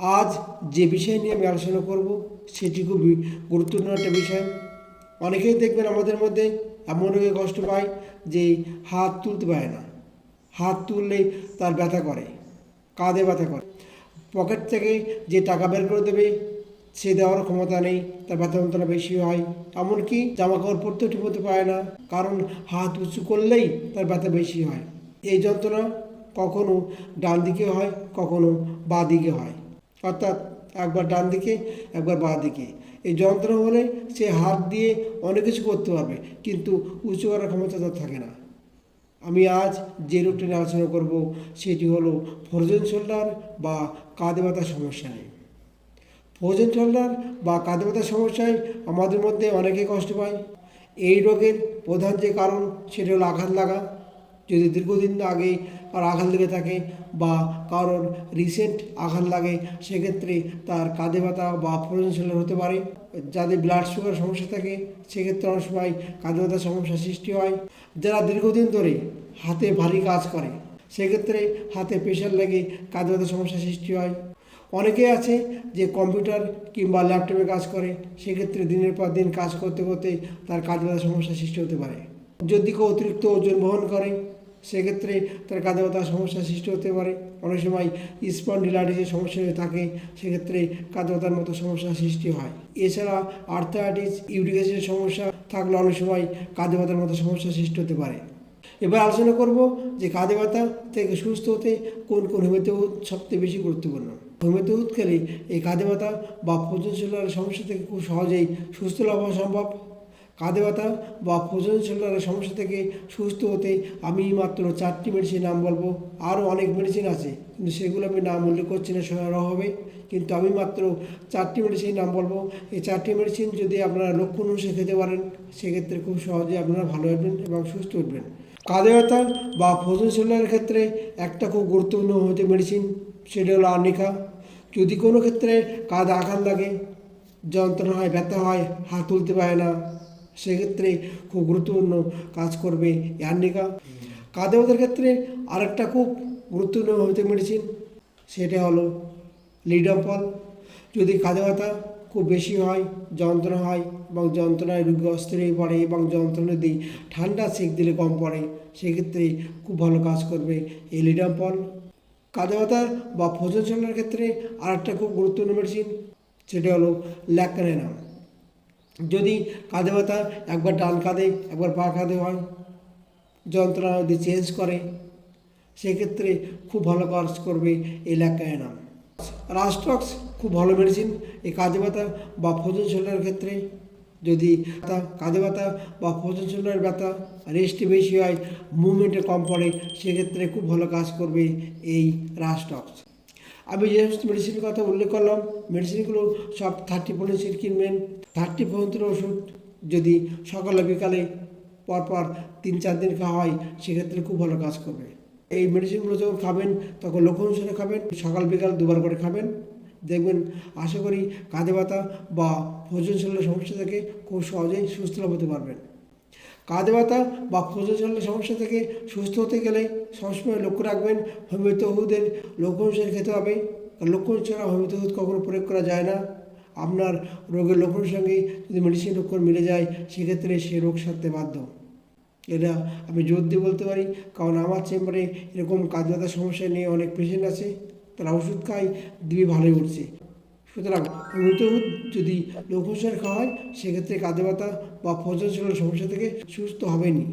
আজ যে বিষয় নিয়ে আমি আলোচনা করব, সেটি খুবই গুরুত্বপূর্ণ একটা বিষয়। অনেকেই দেখবেন আমাদের মধ্যে এমন রোগে কষ্ট পায় যে হাত তুলতে পারে না। হাত তুললেই তার ব্যথা করে, কাঁধে ব্যথা করে। পকেট থেকে যে টাকা বের করে দেবে, সে দেওয়ার ক্ষমতা নেই, তার ব্যথা যন্ত্রণা বেশি হয়। এমনকি জামা কাপড় পরতেও ঠিক মতো পারে না, কারণ হাত উঁচু করলেই তার ব্যথা বেশি হয়। এই যন্ত্রণা কখনো ডান দিকে হয়, কখনো বাঁ দিকে হয়। অর্থাৎ একবার ডান দিকে, একবার বাঁ দিকে। এই যন্ত্রণা হলে সে হাত দিয়ে অনেক কিছু করতে পারবে, কিন্তু উঁচু করার ক্ষমতা তার থাকে না। আমি আজ যে রোগটি নিয়ে আলোচনা করব, সেটি হলো ফ্রোজেন শোল্ডার বা কাঁধে ব্যথার সমস্যা নিয়ে। ফ্রোজেন শোল্ডার বা কাঁধে ব্যথার সমস্যায় আমাদের মধ্যে অনেকে কষ্ট পায়। এই রোগের প্রধান যে কারণ, সেটি হলো আঘাত লাগা। যদি দীর্ঘদিন আগে আর আঘাত লেগে থাকে বা কারোর রিসেন্ট আঘাত লাগে, সেক্ষেত্রে তার কাঁধে ব্যথা বা ফ্রোজেন শোল্ডার হতে পারে। যাদের ব্লাড সুগার সমস্যা থাকে, সেক্ষেত্রে অনেক সময় কাঁধে ব্যথার সমস্যা সৃষ্টি হয়। যারা দীর্ঘদিন ধরে হাতে ভারী কাজ করে, সেক্ষেত্রে হাতে প্রেশার লেগে কাঁধে ব্যথার সমস্যা সৃষ্টি হয়। অনেকে আছে যে কম্পিউটার কিংবা ল্যাপটপে কাজ করে, সেক্ষেত্রে দিনের পর দিন কাজ করতে করতে তার কাঁধে ব্যথার সমস্যা সৃষ্টি হতে পারে। যদি কেউ অতিরিক্ত ওজন বহন করে, সেক্ষেত্রে তার কাঁধে ব্যথার সমস্যা সৃষ্টি হতে পারে। অনেক সময় স্পন্ডিলাইটিসের সমস্যা হয়ে থাকে, সেক্ষেত্রে কাঁধে ব্যথার মতো সমস্যা সৃষ্টি হয়। এছাড়া আর্থারাইটিস ইউরিক সমস্যা থাকলে অনেক সময় কাঁধে ব্যথার মতো সমস্যা সৃষ্টি হতে পারে। এবার আলোচনা করব যে কাঁধে ব্যথা থেকে সুস্থ হতে কোন কোন হোমিওপ্যাথি সবচেয়ে বেশি গুরুত্বপূর্ণ। হোমিওপ্যাথি খেলে এই কাঁধে ব্যথা বা প্রচুর সমস্যা থেকে খুব সহজেই সুস্থ লাভ সম্ভব। কাঁধে ব্যথা বা ফোজন শোল্ডারের সমস্যা থেকে সুস্থ হতে আমি মাত্র চারটি মেডিসিন নাম বলব। আরও অনেক মেডিসিন আছে, কিন্তু সেগুলো আমি নাম উল্লেখ করছি না সময় হবে। কিন্তু আমি মাত্র চারটি মেডিসিন নাম বলব। এই চারটি মেডিসিন যদি আপনারা লক্ষণ অনুসারে খেতে পারেন, সেক্ষেত্রে খুব সহজে আপনারা ভালো হবেন এবং সুস্থ উঠবেন কাঁধে ব্যথা বা ফোজন শোল্ডারের ক্ষেত্রে একটা খুব গুরুত্বপূর্ণ হতে মেডিসিন সেটা হলো আর্নিকা। যদি কোনো ক্ষেত্রে কাঁধে আঘাত লাগে যন্ত্রণা হয় ব্যথা হয়, হাত তুলতে পারে না সেক্ষেত্রে খুব গুরুত্বপূর্ণ কাজ করবে ইয়ার্নিকা কাঁধে ক্ষেত্রে আরেকটা খুব গুরুত্বপূর্ণ হতে মেডিসিন সেটা হলো লিডাম্পল। যদি কাঁধে ব্যথা খুব বেশি হয়, যন্ত্রণা হয় এবং যন্ত্রণায় রোগী অস্থির হয়ে পড়ে এবং যন্ত্রণা দিয়ে ঠান্ডা সেক দিলে কম পড়ে, সেক্ষেত্রে খুব ভালো কাজ করবে এই লিডাম্পল। কাঁধে ব্যথা বা ফোজন চলার ক্ষেত্রে আরেকটা খুব গুরুত্বপূর্ণ মেডিসিন সেটা হলো ল্যাকারেনাম। যদি কাঁধে ব্যথা, একবার ডান কাঁধে, একবার পা কাঁধে হয়, যন্ত্রণা যদি চেঞ্জ করে, সেক্ষেত্রে খুব ভালো কাজ করবে এই ল্যাকায়নাম রাস্টক্স খুব ভালো মেডিসিন এই কাঁধে ব্যথা বা ফোজন শোল্ডারের ক্ষেত্রে যদি কাঁধে ব্যথা বা ফোজন শোল্ডারের ব্যথা রেস্টে বেশি হয় মুভমেন্টে কম পড়ে, সেক্ষেত্রে খুব ভালো কাজ করবে এই রাস্টক্স আমি যে সমস্ত মেডিসিনের কথা উল্লেখ করলাম মেডিসিনগুলো সব থার্টি পয়েন্টের কিনবেন। থার্টি পর্যন্ত ওষুধ যদি সকালে, বিকালে, পরপর তিন চার দিন খাওয়া হয়, সেক্ষেত্রে খুব ভালো কাজ করবে। এই মেডিসিনগুলো যখন খাবেন, তখন লক্ষ্য অনুসারে খাবেন, সকাল, বিকাল দুবার করে খাবেন। দেখবেন, আশা করি কাঁধে ব্যথা বা ভোজন শরীরের সমস্যা থেকে খুব সহজেই সুস্থ হতে পারবেন। কাঁধে ব্যথা বা প্রজননের সমস্যা থেকে সুস্থ হতে গেলে সবসময় লক্ষ্য রাখবেন হোমিওপ্যাথি ওষুধের লক্ষ্য অনুসারে খেতে হবে। লক্ষণ ছাড়া হোমিওপ্যাথি ওষুধ কখনো প্রয়োগ করা যায় না। আপনার রোগের লক্ষণের সঙ্গে যদি মেডিসিন লক্ষণ মিলে যায়, সেক্ষেত্রে সে রোগ সারতে বাধ্য। এটা আমি জোর দিয়ে বলতে পারি, কারণ আমার চেম্বারে এরকম কাঁধে ব্যথার সমস্যা নিয়ে অনেক পেশেন্ট আছে, তারা ওষুধ খায় দিবি ভালোই উঠছে। সুতরাং মৃত যদি লঘুসার খাওয়া হয় সেক্ষেত্রে কাঁদে বা ফজল সমস্যা থেকে সুস্থ হবেনি